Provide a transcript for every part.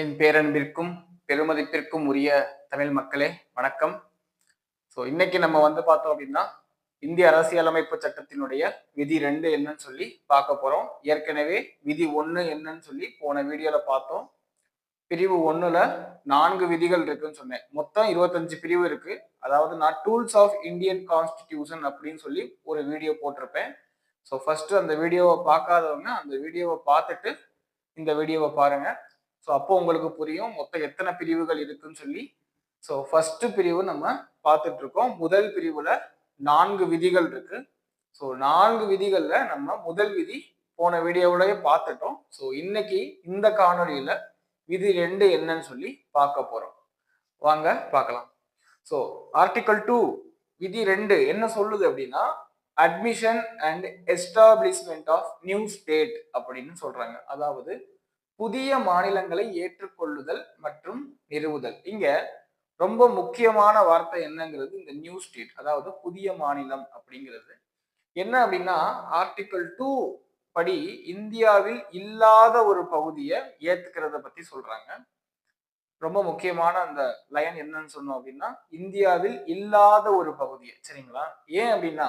என் பேரன்பிற்கும் பெருமதிப்பிற்கும் உரிய தமிழ் மக்களே வணக்கம். ஸோ இன்னைக்கு நம்ம வந்து பார்த்தோம் அப்படின்னா இந்திய அரசியலமைப்பு சட்டத்தினுடைய விதி ரெண்டு என்னன்னு சொல்லி பார்க்க போறோம். ஏற்கனவே விதி ஒன்று என்னன்னு சொல்லி போன வீடியோல பார்த்தோம். பிரிவு ஒன்றுல நான்கு விதிகள் இருக்குன்னு சொன்னேன். மொத்தம் இருபத்தஞ்சு பிரிவு இருக்கு. அதாவது நான் டூல்ஸ் ஆஃப் இந்தியன் கான்ஸ்டிடியூஷன் அப்படின்னு சொல்லி ஒரு வீடியோ போட்டிருப்பேன். ஸோ ஃபர்ஸ்ட் அந்த வீடியோவை பார்க்காதவங்க அந்த வீடியோவை பார்த்துட்டு இந்த வீடியோவை பாருங்க. ஸோ அப்போ உங்களுக்கு புரியும். மொத்தம் எத்தனை பிரிவுகள் இருக்குன்னு சொல்லி. ஸோ ஃபர்ஸ்ட் பிரிவு நம்ம பார்த்துட்டு இருக்கோம் முதல் பிரிவுல நான்கு விதிகள் இருக்கு. ஸோ நான்கு விதிகள்ல நம்ம முதல் விதி போன வீடியோவிலேயே பார்த்துட்டோம். ஸோ இன்னைக்கு இந்த காணொலியில விதி ரெண்டு என்னன்னு சொல்லி பார்க்க போறோம். வாங்க பார்க்கலாம். ஸோ ஆர்டிகல் டூ விதி ரெண்டு என்ன சொல்லுது அப்படின்னா admission and establishment of new state அப்படின்னு சொல்றாங்க. அதாவது புதிய மாநிலங்களை ஏற்றுக்கொள்ளுதல் மற்றும் நிறுவுதல். இங்க ரொம்ப முக்கியமான வார்த்தை என்னங்கிறது இந்த நியூ ஸ்டேட் அதாவது புதிய மாநிலம் அப்படிங்கிறது. என்ன அப்படின்னா ஆர்டிக்கல் டூ படி இந்தியாவில் இல்லாத ஒரு பகுதியை ஏத்துக்கிறத பத்தி சொல்றாங்க. ரொம்ப முக்கியமான அந்த லைன் என்னன்னு சொன்னோம் அப்படின்னா இந்தியாவில் இல்லாத ஒரு பகுதியை சரிங்களா? ஏன் அப்படின்னா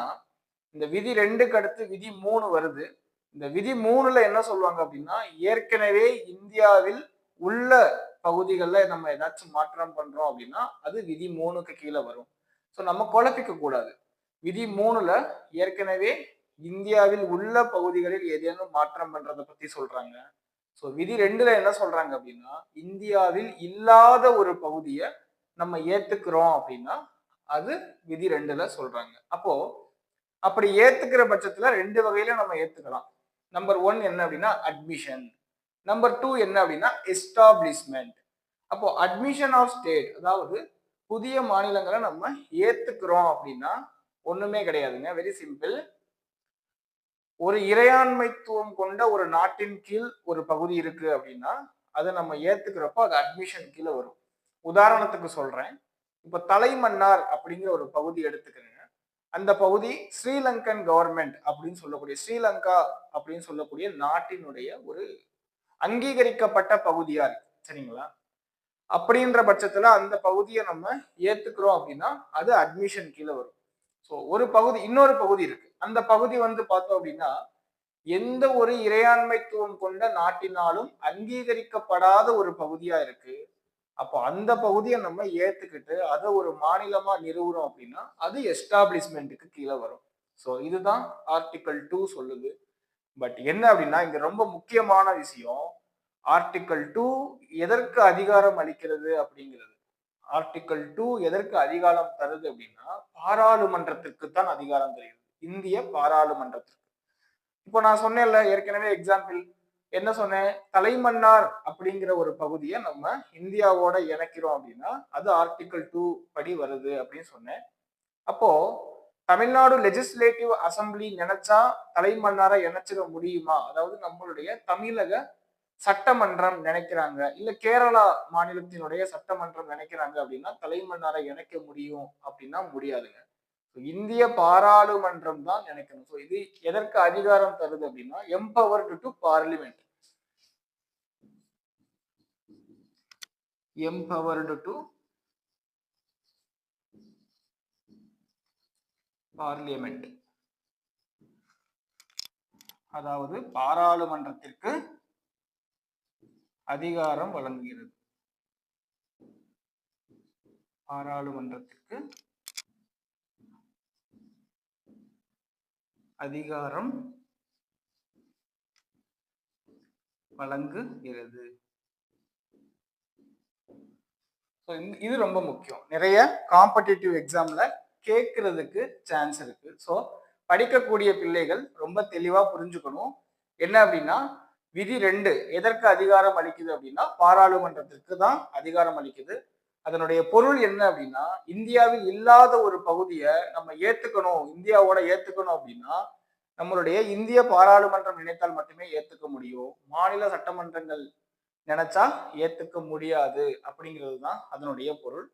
இந்த விதி ரெண்டுக்கு அடுத்து விதி மூணு வருது. இந்த விதி மூணுல என்ன சொல்லுவாங்க அப்படின்னா ஏற்கனவே இந்தியாவில் உள்ள பகுதிகளில் நம்ம ஏதாச்சும் மாற்றம் பண்றோம் அப்படின்னா அது விதி மூணுக்கு கீழே வரும். ஸோ நம்ம குழப்பிக்க கூடாது. விதி மூணுல ஏற்கனவே இந்தியாவில் உள்ள பகுதிகளில் ஏதேனும் மாற்றம் பண்றதை பத்தி சொல்றாங்க. ஸோ விதி ரெண்டுல என்ன சொல்றாங்க அப்படின்னா இந்தியாவில் இல்லாத ஒரு பகுதியை நம்ம ஏத்துக்கிறோம் அப்படின்னா அது விதி ரெண்டுல சொல்றாங்க. அப்போ அப்படி ஏத்துக்கிற பட்சத்துல ரெண்டு வகையில நம்ம ஏத்துக்கலாம். நம்பர் ஒன் என்ன அப்படின்னா அட்மிஷன் நம்பர் டூ என்ன அப்படின்னா எஸ்டாப்ளிஷ்மெண்ட் அப்போ அட்மிஷன் ஆஃப் ஸ்டேட் அதாவது புதிய மாநிலங்களை நம்ம ஏத்துக்கிறோம் அப்படின்னா ஒண்ணுமே கிடையாதுங்க. வெரி சிம்பிள் ஒரு இறையாண்மைத்துவம் கொண்ட ஒரு நாட்டின் கீழ் ஒரு பகுதி இருக்கு அப்படின்னா அதை நம்ம ஏத்துக்கிறப்போ அது அட்மிஷன் கீழே வரும். உதாரணத்துக்கு சொல்றேன். இப்ப தலைமன்னார் அப்படிங்கிற ஒரு பகுதி எடுத்துக்கிறேங்க அந்த பகுதி ஸ்ரீலங்கன் கவர்மெண்ட் அப்படின்னு சொல்லக்கூடிய ஸ்ரீலங்கா அப்படின்னு சொல்லக்கூடிய நாட்டினுடைய ஒரு அங்கீகரிக்கப்பட்ட பகுதியா இருக்கு. சரிங்களா? அப்படின்ற பட்சத்துல அந்த பகுதியை நம்ம ஏத்துக்கிறோம் அப்படின்னா அது அட்மிஷன் கீழே வரும். ஸோ ஒரு பகுதி இன்னொரு பகுதி இருக்கு. அந்த பகுதி வந்து பார்த்தோம் அப்படின்னா எந்த ஒரு இறையாண்மைத்துவம் கொண்ட நாட்டினாலும் அங்கீகரிக்கப்படாத ஒரு பகுதியா இருக்கு. அப்போ அந்த பகுதியை நம்ம ஏத்துக்கிட்டு அதை ஒரு மாநிலமா நிறுவுறோம் அப்படின்னா அது எஸ்டாப்ளிஷ்மெண்ட்டுக்கு கீழே வரும். ஸோ இதுதான் ஆர்டிக்கல் டூ சொல்லுது. பட் என்ன அப்படின்னா இங்க ரொம்ப முக்கியமான விஷயம் ஆர்டிக்கல் டூ எதற்கு அதிகாரம் அளிக்கிறது அப்படிங்கிறது. ஆர்டிக்கல் டூ எதற்கு அதிகாரம் தருது அப்படின்னா பாராளுமன்றத்திற்கு தான் அதிகாரம் தருகிறது. இந்திய பாராளுமன்றத்திற்கு. இப்போ நான் சொன்னேன்ல ஏற்கனவே எக்ஸாம்பிள் என்ன சொன்னேன்? தலைமன்னார் அப்படிங்கிற ஒரு பகுதியை நம்ம இந்தியாவோட இணைக்கிறோம் அப்படின்னா அது ஆர்டிக்கல் டூ படி வருது அப்படின்னு சொன்னேன். அப்போ தமிழ்நாடு லெஜிஸ்லேட்டிவ் அசம்பிளி நினைச்சா தலைமன்னாரை இணைச்சிட முடியுமா? அதாவது நம்மளுடைய தமிழக சட்டமன்றம் நினைக்கிறாங்க. இல்ல கேரளா மாநிலத்தினுடைய சட்டமன்றம் நினைக்கிறாங்க அப்படின்னா தலைமன்னாரை இணைக்க முடியும் அப்படின்னா முடியாதுங்க. இந்திய பாராளுமன்றம் தான் நினைக்கணும். ஸோ இது எதற்கு அதிகாரம் தருது அப்படின்னா empowered to parliament empowered to parliament அதாவது பாராளுமன்றத்திற்கு அதிகாரம் வழங்குகிறது. பாராளுமன்றத்திற்கு அதிகாரம் வழங்குகிறது. ஸோ இது ரொம்ப முக்கியம். நிறைய காம்படிட்டிவ் எக்ஸாமில் கேட்கறதுக்கு சான்ஸ் இருக்கு. ஸோ படிக்கக்கூடிய பிள்ளைகள் ரொம்ப தெளிவாக புரிஞ்சுக்கணும். என்ன அப்படின்னா விதி ரெண்டு எதற்கு அதிகாரம் அளிக்குது அப்படின்னா பாராளுமன்றத்திற்கு தான் அதிகாரம் அளிக்குது. அதனுடைய பொருள் என்ன அப்படின்னா இந்தியாவில் இல்லாத ஒரு பகுதியை நம்ம ஏத்துக்கணும் இந்தியாவோட ஏத்துக்கணும் அப்படின்னா நம்மளுடைய இந்திய பாராளுமன்றம் நினைத்தால் மட்டுமே ஏத்துக்க முடியும். மாநில சட்டமன்றங்கள் நினைச்சா ஏத்துக்க முடியாது அப்படிங்கிறது தான் அதனுடைய பொருள்.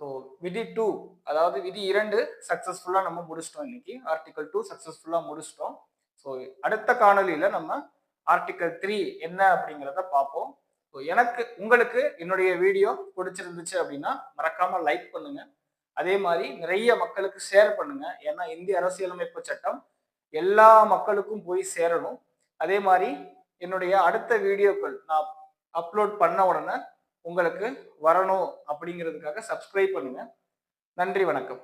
ஸோ விதி டூ அதாவது விதி இரண்டு சக்சஸ்ஃபுல்லாக நம்ம முடிச்சிட்டோம் இன்னைக்கு. ஆர்டிக்கல் டூ சக்சஸ்ஃபுல்லாக முடிச்சிட்டோம். ஸோ அடுத்த காணொலியில நம்ம ஆர்டிக்கல் த்ரீ என்ன அப்படிங்கிறத பார்ப்போம். ஸோ எனக்கு உங்களுக்கு என்னுடைய வீடியோ பிடிச்சிருந்துச்சு அப்படின்னா மறக்காமல் லைக் பண்ணுங்கள் அதே மாதிரி நிறைய மக்களுக்கு ஷேர் பண்ணுங்கள் ஏன்னா இந்திய அரசியலமைப்பு சட்டம் எல்லா மக்களுக்கும் போய் சேரணும். அதே மாதிரி என்னுடைய அடுத்த வீடியோக்கள் நான் அப்லோட் பண்ண உடனே உங்களுக்கு வரணும் அப்படிங்கிறதுக்காக சப்ஸ்கிரைப் பண்ணுங்கள் நன்றி வணக்கம்.